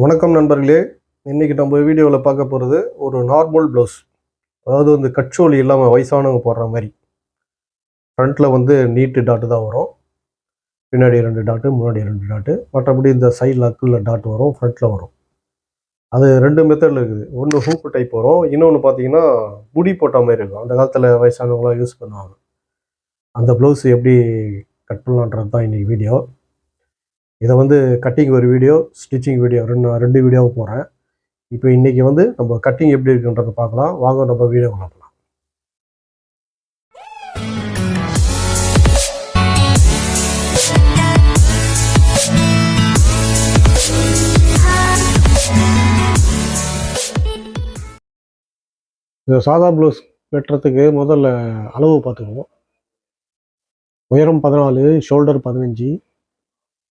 வணக்கம் நண்பர்களே. இன்றைக்கி நம்ம வீடியோவில் பார்க்க போகிறது ஒரு நார்மல் ப்ளவுஸ் அதாவது வந்து கட்சோலி இல்லாமல் வயசானவங்க போடுற மாதிரி. ஃப்ரண்ட்டில் வந்து நீட்டு டாட்டு தான் வரும். பின்னாடி ரெண்டு டாட்டு முன்னாடி ரெண்டு டாட்டு மற்றபடி இந்த சைடில் அக்கில் டாட் வரும் ஃப்ரண்ட்டில் வரும். அது ரெண்டு மெத்தடில் இருக்குது. ஒன்று ஹூப்பு டைப் வரும். இன்னொன்று பார்த்தீங்கன்னா முடி போட்ட மாதிரி இருக்கும். அந்த காலத்தில் வயசானவங்களாம் யூஸ் பண்ணுவாங்க. அந்த ப்ளவுஸ் எப்படி கட் பண்ணலான்றது தான் இன்றைக்கி வீடியோ இதை வந்து கட்டிங் ஒரு வீடியோ ஸ்டிச்சிங் வீடியோ ரெண்டு ரெண்டு வீடியோவும் போகிறேன் இப்போ இன்றைக்கி வந்து நம்ம கட்டிங் எப்படி இருக்குன்றதை பார்க்கலாம். வாங்க நம்ம வீடியோ பார்க்கலாம் இந்த சாதா ப்ளவுஸ் வெட்டுறதுக்கு முதல்ல அளவு பார்த்துக்குவோம். உயரம் பதினாலு ஷோல்டர் பதினஞ்சு.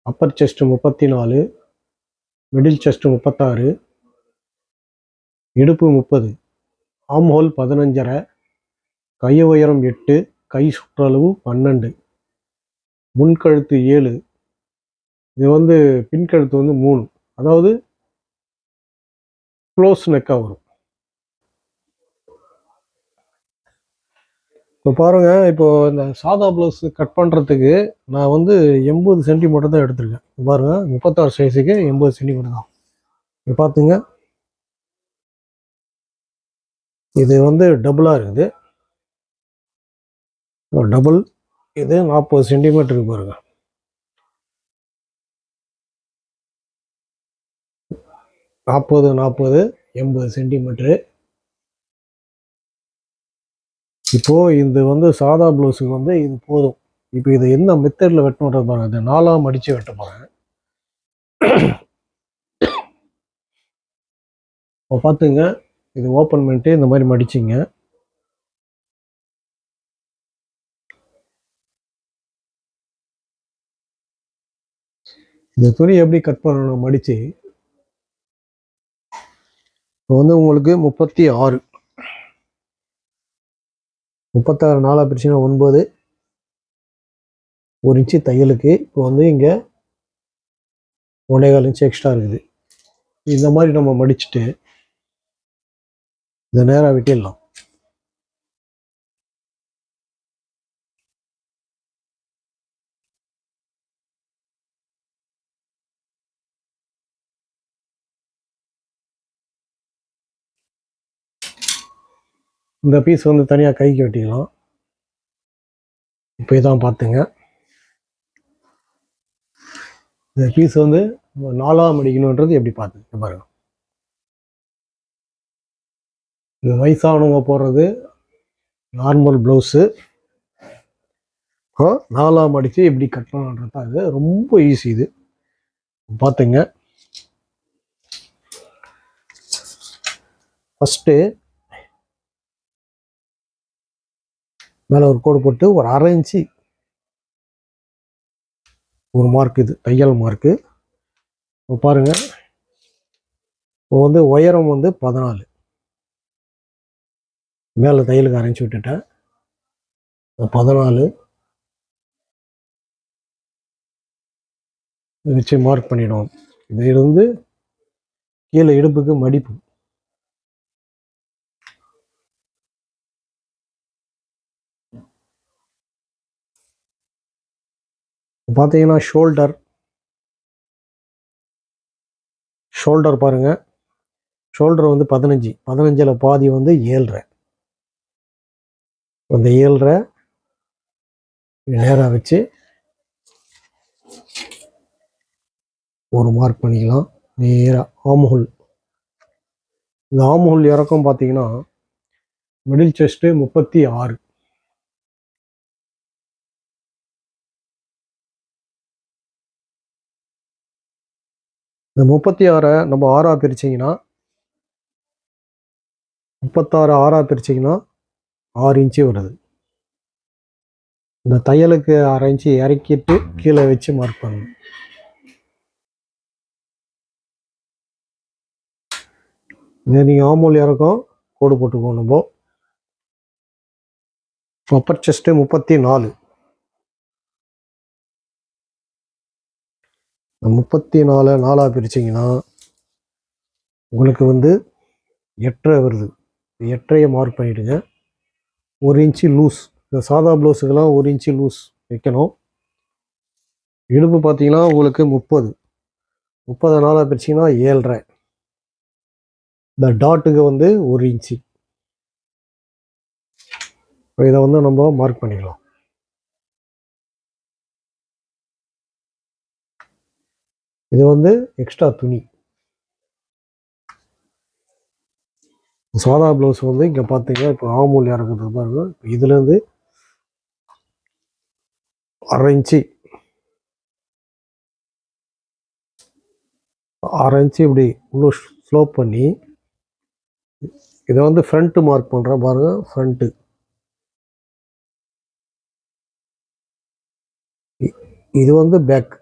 அப்பர் செஸ்ட் முப்பத்தி நாலு மிடில் செஸ்ட் முப்பத்தாறு இடுப்பு முப்பது ஆம் ஹோல் பதினஞ்சரை கை உயரம் எட்டு கை சுற்றளவு பன்னெண்டு முன்கழுத்து ஏழு இது வந்து பின்கழுத்து வந்து மூணு. அதாவது க்ளோஸ் நெக்காக வரும். இப்போ பாருங்கள் இப்போது இந்த சாதா ப்ளவுஸ் கட் பண்ணுறதுக்கு நான் வந்து எண்பது சென்டிமீட்டர் தான் எடுத்திருக்கேன். பாருங்கள் முப்பத்தாறு சைஸுக்கு எண்பது சென்டிமீட்டர் தான். இப்போ பார்த்துங்க இது வந்து டபுளாக இருக்குது. டபுள் இது நாற்பது சென்டிமீட்டருக்கு பாருங்க. நாற்பது நாற்பது எண்பது சென்டிமீட்ரு இப்போது இது வந்து சாதா ப்ளவுஸுக்கு வந்து இது போதும். இப்போ இது என்ன மெத்தடில் வெட்டணுன்றது பாருங்க. இது நாலாம் மடித்து வெட்ட போகிறேன் இப்போ பார்த்துங்க. இது ஓப்பன் பண்ணிட்டு இந்த மாதிரி மடிச்சிங்க. இந்த துணி எப்படி கட் பண்ணணும் மடித்து இப்போ வந்து உங்களுக்கு முப்பத்தி ஆறு. முப்பத்தாறு நாலாக பிரிச்சுன்னா ஒன்பது. ஒரு இன்ச்சு தையலுக்கு இப்போ வந்து இங்கே ஒன்றேகால் இன்ச்சு எக்ஸ்ட்ரா இருக்குது. இந்த மாதிரி நம்ம மடிச்சுட்டு இதை நேராக விட்டிடலாம். இந்த பீஸ் வந்து தனியாக கைக்கு வெட்டிக்கலாம். இப்போ இதான் பார்த்துங்க இந்த பீஸ் வந்து நாலாக மடிக்கணுன்றது எப்படி பார்த்துங்க பாருங்க. இந்த வயசானவங்க போடுறது நார்மல் ப்ளவுஸு நாலாம் அடித்து எப்படி கட்டணுன்றது தான் இது. ரொம்ப ஈஸி இது. பார்த்துங்க ஃபஸ்ட்டு மேலே ஒரு கோடு போட்டு ஒரு அரை இன்ச்சு ஒரு மார்க் இது தையல் மார்க்கு இப்போ பாருங்கள் இப்போ வந்து உயரம் வந்து பதினாலு. மேலே தையலுக்கு அரைஞ்சி விட்டுட்டேன். பதினாலு. வச்சு மார்க் பண்ணிவிடுவோம் இது கீழே இடுப்புக்கு மடிப்பு. பார்த்தீங்கன்னா ஷோல்டர் ஷோல்டர் பாருங்கள் ஷோல்டர் வந்து பதினஞ்சு. பதினஞ்சில் பாதி வந்து ஏழ்ரை. அந்த ஏழ்ரை நேராக வச்சு ஒரு மார்க் பண்ணிக்கலாம். நேராக ஆம்ஹோல் இந்த ஆம்ஹோல் இறக்கம் பார்த்தீங்கன்னா மிடில் செஸ்ட்டு முப்பத்தி ஆறு. இந்த முப்பத்தி ஆறை நம்ம ஆறாக பிரிச்சிங்கன்னா முப்பத்தாறு ஆறாக பிரிச்சிங்கன்னா ஆறு இன்ச்சு வருது. இந்த தையலுக்கு அரை இன்ச்சு இறக்கிட்டு கீழே வச்சு மார்க் பண்ணணும். இதை நீங்கள் ஆமூல் இறக்கம் கோடு போட்டுக்கோ நம்ம. அப்பர் செஸ்ட்டு முப்பத்தி நாலு. முப்பத்தி நாலு நாலாக பிரிச்சிங்கன்னா உங்களுக்கு வந்து எட்டரை வருது. எட்டரையை மார்க் பண்ணிவிடுங்க ஒரு இன்ச்சு லூஸ். இந்த சாதா ப்ளவுஸுக்கெல்லாம் ஒரு இன்ச்சு லூஸ் வைக்கணும். இடுப்பு பார்த்தீங்கன்னா உங்களுக்கு முப்பது. முப்பது நாளாக பிரிச்சிங்கன்னா ஏழ்ரை. இந்த டாட்டுக்கு வந்து ஒரு இன்ச்சு. இப்போ இதை வந்து நம்ம மார்க் பண்ணிக்கலாம். இது வந்து எக்ஸ்ட்ரா துணி. சாதா ப்ளவுஸ் வந்து இங்கே பார்த்தீங்கன்னா இப்போ ஆமூலியாக இருக்கிறது பாருங்க. இப்போ இதுலேருந்து அரை இன்ச்சு. அரை இன்ச்சு இப்படி இன்னும் ஸ்லோ பண்ணி இதை வந்து ஃப்ரண்ட்டு மார்க் பண்ணுறேன் பாருங்க ஃப்ரண்ட்டு இது வந்து பேக்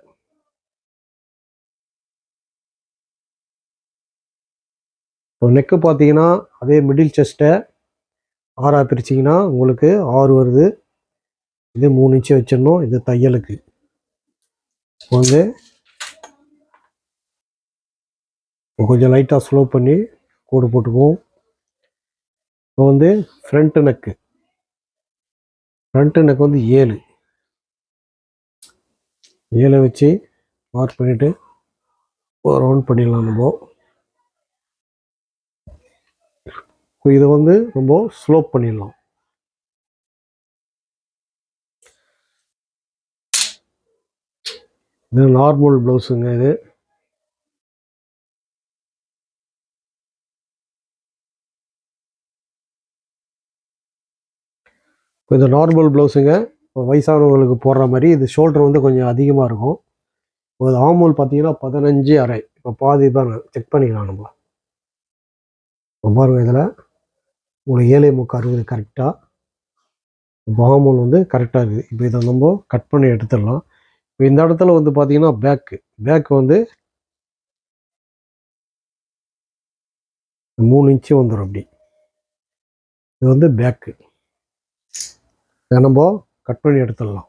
இப்போ நெக்கு பார்த்தீங்கன்னா அதே மிடில் செஸ்ட்டை ஆறாக பிரிச்சிங்கன்னா உங்களுக்கு ஆறு வருது. இது மூணு இன்ச்சு வச்சிடணும். இது தையலுக்கு. இப்போ வந்து இப்போ கொஞ்சம் லைட்டாக ஸ்லோ பண்ணி கோடு போட்டுக்குவோம். இப்போ வந்து ஃப்ரண்ட்டு நெக்கு ஃப்ரண்ட்டு நெக் வந்து ஏழு. ஏழை வச்சு மார்க் பண்ணிவிட்டு ரவுண்ட் பண்ணிடலாம் நம்ம. இப்போ இதை வந்து ரொம்ப ஸ்லோப் பண்ணிடலாம். இது நார்மல் ப்ளவுஸுங்க இது. இப்போ இது நார்மல் ப்ளவுஸுங்க இப்போ வயசானவங்களுக்கு போடுற மாதிரி இது ஷோல்டர் வந்து கொஞ்சம் அதிகமாக இருக்கும். இப்போ இது ஆமூல் பார்த்தீங்கன்னா பதினஞ்சு அரை இப்போ பாதி தான். செக் பண்ணிக்கலாம் நம்ம. பாருங்கள் இதில். உங்களுக்கு ஏழை முக்கு அறுபது கரெக்டாக இப்போ வந்து கரெக்டாக இருக்குது. இப்போ இதை நம்ம கட் பண்ணி எடுத்துடலாம். இப்போ இந்த இடத்துல வந்து பார்த்தீங்கன்னா பேக்கு பேக் வந்து மூணு இன்ச்சு வந்துடும் அப்படி. இது வந்து பேக்கு இதை நம்ம கட் பண்ணி எடுத்துடலாம்.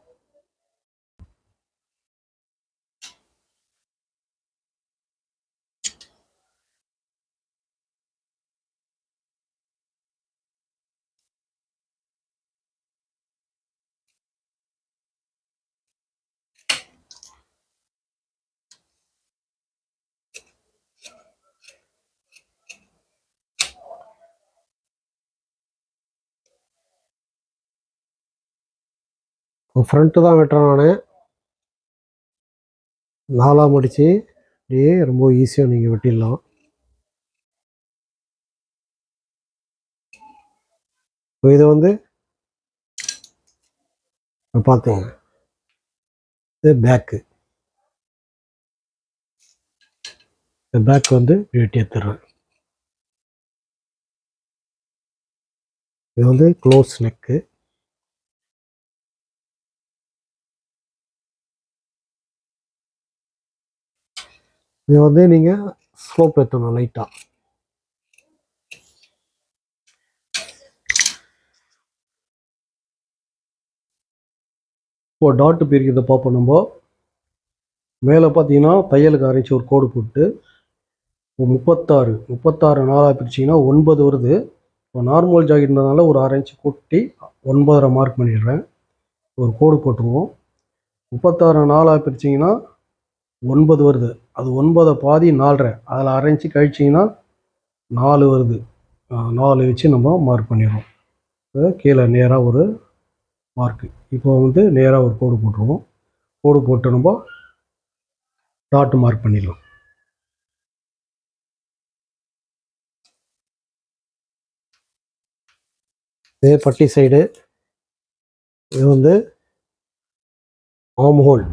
ஃப்ரண்ட்டு தான் வெட்டுறேன் நான். நாலாக மடித்து அப்படியே ரொம்ப ஈஸியாக நீங்கள் வெட்டிடலாம். இப்போ இதை வந்து இப்போ பார்த்தீங்க இது பேக்கு இந்த பேக் வந்து வெட்டி எடுத்துடுறேன். இது வந்து க்ளோஸ் நெக்கு இதை வந்து நீங்கள் ஸ்லோப் ஏற்றணும் லைட்டாக இப்போ டாட்டு பிரிக்கிறத பார்ப்போம் நம்ம. மேலே பார்த்தீங்கன்னா தையலுக்கு ஆரம்பித்து ஒரு கோடு போட்டு இப்போ முப்பத்தாறு முப்பத்தாறு நாளாக பிரிச்சிங்கன்னா ஒன்பது வருது. இப்போ நார்மல் ஜாக்கெட்னால ஒரு அரை இன்ச்சு கூட்டி ஒன்பதரை மார்க் பண்ணிடுறேன். ஒரு கோடு போட்டுருவோம். முப்பத்தாறு நாளாக பிரிச்சிங்கன்னா ஒன்பது வருது. அது ஒன்பதை பாதி நாலரை. அதில் அரைஞ்சி கழிச்சிங்கன்னா நாலு வருது. நாலு வச்சு நம்ம மார்க் பண்ணிடுறோம். கீழே நேராக ஒரு மார்க்கு இப்போ வந்து நேராக ஒரு கோடு போட்டுருவோம். கோடு போட்டு நம்ம டாட் மார்க் பண்ணிடலாம். இதே பட்டி சைடு இது வந்து ஆம்ஹோல்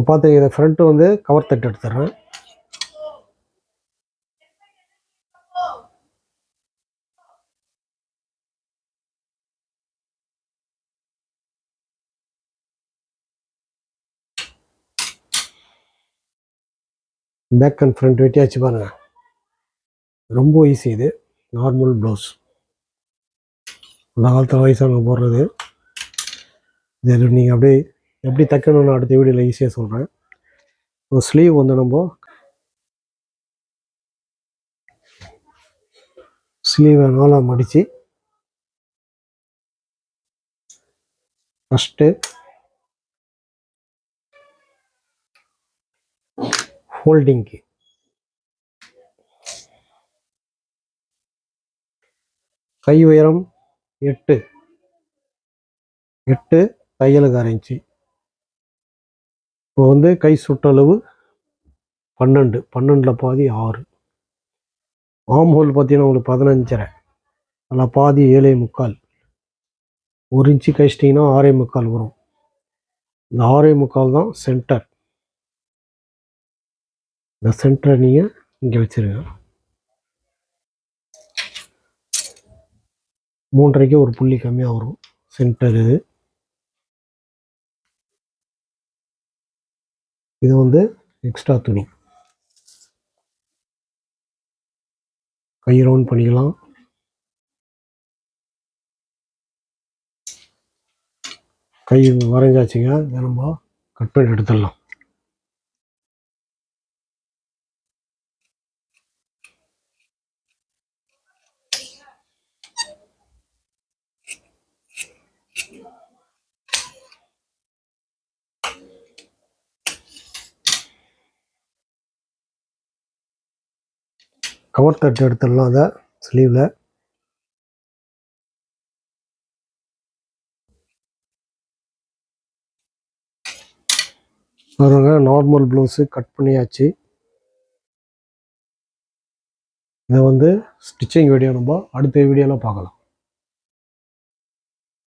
இப்போ பார்த்தீங்க இதை ஃப்ரண்ட்டு வந்து கவர் தட்டு எடுத்துடுறேன். பேக் அண்ட் ஃப்ரண்ட் வெட்டியாச்சு பாருங்கள் ரொம்ப ஈஸி இது. நார்மல் ப்ளவுஸ் அந்த காலத்தில் வயசானவங்க போடுறது. இதில் நீங்கள் அப்படியே எப்படி தைக்கணும்னு அடுத்த வீடியோவில் ஈஸியாக சொல்கிறேன் ஒரு ஸ்லீவ் வந்து நம்ம ஸ்லீவை நாளாக மடித்து ஃபஸ்ட்டு ஃபோல்டிங்க்கு கை உயரம் எட்டு எட்டு தையலுக்கு அரைஞ்சி இப்போ வந்து கை சுற்றளவு பன்னெண்டு பன்னெண்டில் பாதி ஆறு. ஆம் ஹோல் பார்த்தீங்கன்னா உங்களுக்கு பதினஞ்சரை. அதில் பாதி ஏழே முக்கால். ஒரு இன்ச்சு கழிச்சிட்டிங்கன்னா ஆறே முக்கால் வரும். இந்த ஆறே முக்கால் தான் சென்டர். இந்த சென்டரை நீங்கள் இங்கே வச்சிருங்க. மூன்றரைக்கு ஒரு புள்ளி கம்மியாக வரும். சென்டர். இது இது வந்து எக்ஸ்ட்ரா துணி. கை ரவுண்ட் பண்ணிக்கலாம். கை வரைஞ்சாச்சுங்க நம்ம கட் பண்ணி எடுத்துடலாம். கவர் தட்டு எடுத்துடலாம் அதை ஸ்லீவில் பாருங்க நார்மல் ப்ளவுஸு கட் பண்ணியாச்சு. இதை வந்து ஸ்டிச்சிங் வீடியோ நம்ம அடுத்த வீடியோவில் பார்க்கலாம்.